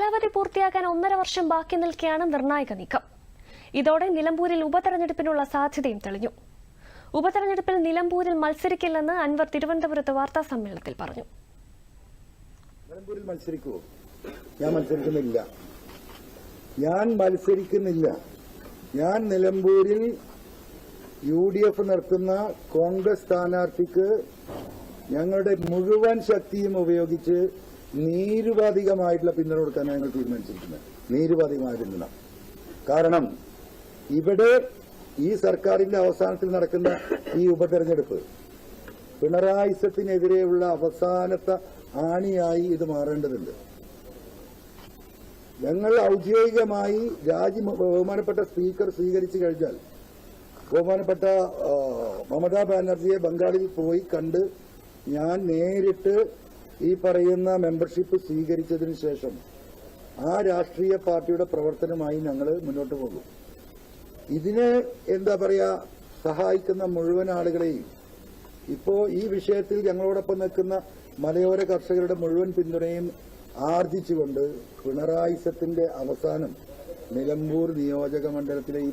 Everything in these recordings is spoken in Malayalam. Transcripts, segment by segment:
കാലാവധി പൂർത്തിയാക്കാൻ ഒന്നര വർഷം ബാക്കി നിൽക്കെയാണ് നിർണായക നീക്കം. ഇതോടെ നിലമ്പൂരിൽ ഉപതെരഞ്ഞെടുപ്പിനുള്ള സാധ്യതയും തെളിഞ്ഞു. ഉപതെരഞ്ഞെടുപ്പിൽ നിലമ്പൂരിൽ മത്സരിക്കില്ലെന്ന് അൻവർ തിരുവനന്തപുരത്ത് വാർത്താ സമ്മേളനത്തിൽ പറഞ്ഞു. നിലമ്പൂരിൽ മത്സരിക്കുമോ ഞാൻ മത്സരിക്കുന്നില്ല. ഞാൻ മത്സരിക്കുന്നില്ല. ഞാൻ നിലമ്പൂരിൽ യു ഡി എഫ് നടത്തുന്ന കോൺഗ്രസ് സ്ഥാനാർത്ഥിക്ക് ഞങ്ങളുടെ മുഴുവൻ ശക്തിയും ഉപയോഗിച്ച് നീരുപാധികമായിട്ടുള്ള പിന്തുണ കൊടുക്കാനാണ് ഞങ്ങൾ തീരുമാനിച്ചിരിക്കുന്നത് നീരുപാധികമായ പിന്തുണ. കാരണം ഇവിടെ ഈ സർക്കാരിന്റെ അവസാനത്തിൽ നടക്കുന്ന ഈ ഉപതെരഞ്ഞെടുപ്പ് പിണറായിസത്തിനെതിരെയുള്ള അവസാനത്തെ ആണിയായി ഇത് മാറേണ്ടതുണ്ട്. ഞങ്ങൾ ഔദ്യോഗികമായി രാജി ബഹുമാനപ്പെട്ട സ്പീക്കർ സ്വീകരിച്ചു കഴിഞ്ഞാൽ ബഹുമാനപ്പെട്ട മമതാ ബാനർജിയെ ബംഗാളിൽ പോയി കണ്ട് ഞാൻ നേരിട്ട് ഈ പറയുന്ന മെമ്പർഷിപ്പ് സ്വീകരിച്ചതിന് ശേഷം ആ രാഷ്ട്രീയ പാർട്ടിയുടെ പ്രവർത്തനമായി ഞങ്ങൾ മുന്നോട്ട് പോകും. ഇതിനെ എന്താ പറയുക സഹായിക്കുന്ന മുഴുവൻ ആളുകളെയും ഇപ്പോ ഈ വിഷയത്തിൽ ഞങ്ങളോടൊപ്പം നിൽക്കുന്ന മലയോര കർഷകരുടെ മുഴുവൻ പിന്തുണയും ആർജിച്ചുകൊണ്ട് പിണറായിസത്തിന്റെ അവസാനം നിലമ്പൂർ നിയോജക മണ്ഡലത്തിലെ ഈ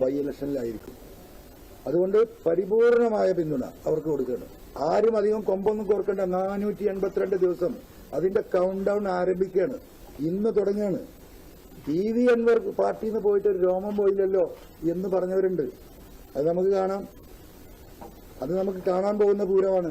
ബൈ ഇലക്ഷനിലായിരിക്കും. അതുകൊണ്ട് പരിപൂർണമായ പിന്തുണ അവർക്ക് കൊടുക്കണം. ആരും അധികം കൊമ്പൊന്നും കോർക്കേണ്ട. നാനൂറ്റി എൺപത്തിരണ്ട് ദിവസം അതിന്റെ കൗണ്ട് ഡൗൺ ആരംഭിക്കുകയാണ്. ഇന്ന് തുടങ്ങുകയാണ്. ടി വി അൻവർ പാർട്ടിയിൽ നിന്ന് പോയിട്ട് ഒരു രോമം പോയില്ലല്ലോ എന്ന് പറഞ്ഞവരുണ്ട്. അത് നമുക്ക് കാണാം. അത് നമുക്ക് കാണാൻ പോകുന്ന പൂരമാണ്.